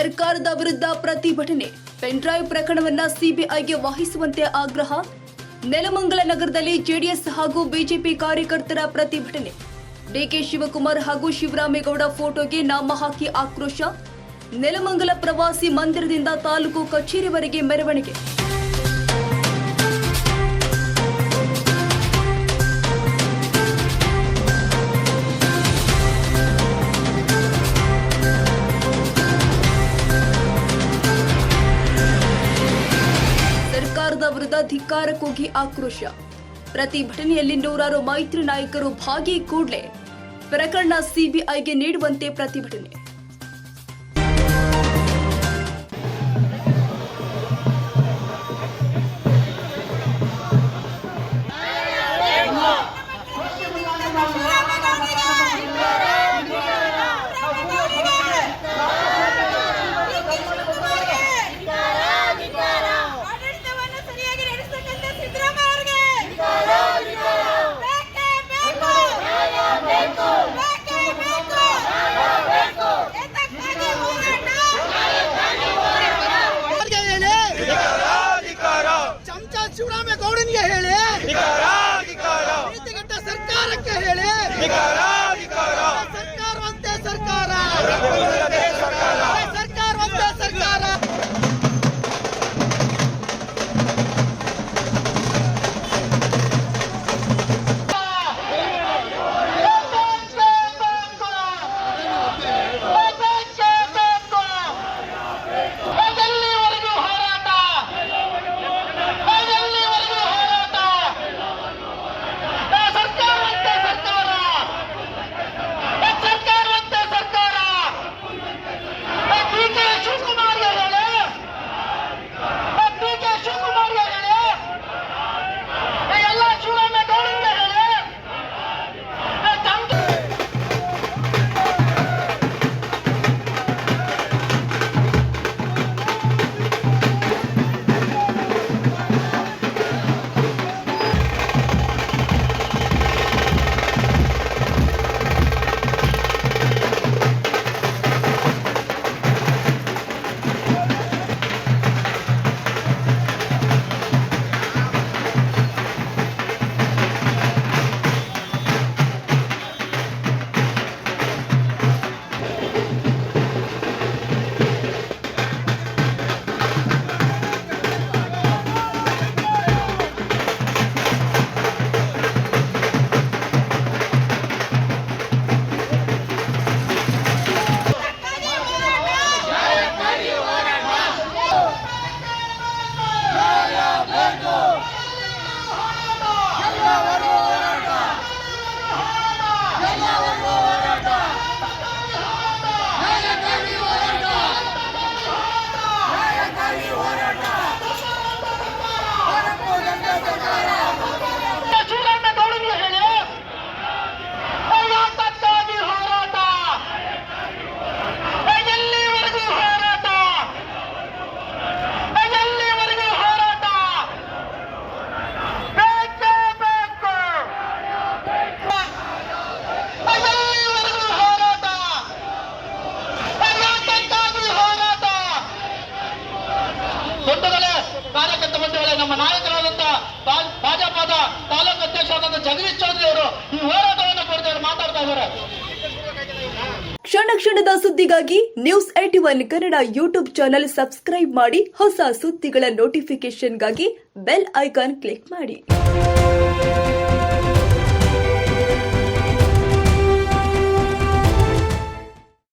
ಸರ್ಕಾರದ ವಿರುದ್ಧ ಪ್ರತಿಭಟನೆ. ಪೆನ್ಡ್ರೈವ್ ಪ್ರಕರಣವನ್ನ ಸಿಬಿಐಗೆ ವಹಿಸುವಂತೆ ಆಗ್ರಹ. ನೆಲಮಂಗಲ ನಗರದಲ್ಲಿ ಜೆಡಿಎಸ್ ಹಾಗೂ ಬಿಜೆಪಿ ಕಾರ್ಯಕರ್ತರ ಪ್ರತಿಭಟನೆ. ಡಿಕೆ ಶಿವಕುಮಾರ್ ಹಾಗೂ ಶಿವರಾಮೇಗೌಡ ಫೋಟೋಗೆ ನಾಮ ಹಾಕಿ ಆಕ್ರೋಶ. ನೆಲಮಂಗಲ ಪ್ರವಾಸಿ ಮಂದಿರದಿಂದ ತಾಲೂಕು ಕಚೇರಿವರೆಗೆ ಮೆರವಣಿಗೆ. ಧಿಕ್ಕಾರ ಕೂಗಿ ಆಕ್ರೋಶ ಪ್ರತಿಭಟನೆಯಲ್ಲಿ ನೂರಾರು ಮೈತ್ರಿ ನಾಯಕರು ಭಾಗಿ ಕೂಡಲೇ. ಪ್ರಕರಣ ಸಿಬಿಐಗೆ ನೀಡುವಂತೆ ಪ್ರತಿಭಟನೆ. ¡Nicaragua! ಭಾಜಪದ ತಾಲೂಕು ಅಧ್ಯಕ್ಷರಾದ ಜಗದೀಶ್ ಚೌಧರಿ ಅವರು ಈ ಹೋರಾಟವನ್ನು ಕುರಿತು ಮಾತಾಡ್ತಾ ಇದ್ದಾರೆ. ಕ್ಷಣ ಕ್ಷಣದ ಸುದ್ದಿಗಾಗಿ news at one Kannada YouTube channel subscribe ಮಾಡಿ ಹೊಸ ಸುದ್ದಿಗಳ ನೋಟಿಫಿಕೇಶನ್ಗಾಗಿ ಬೆಲ್ ಐಕಾನ್ ಕ್ಲಿಕ್ ಮಾಡಿ.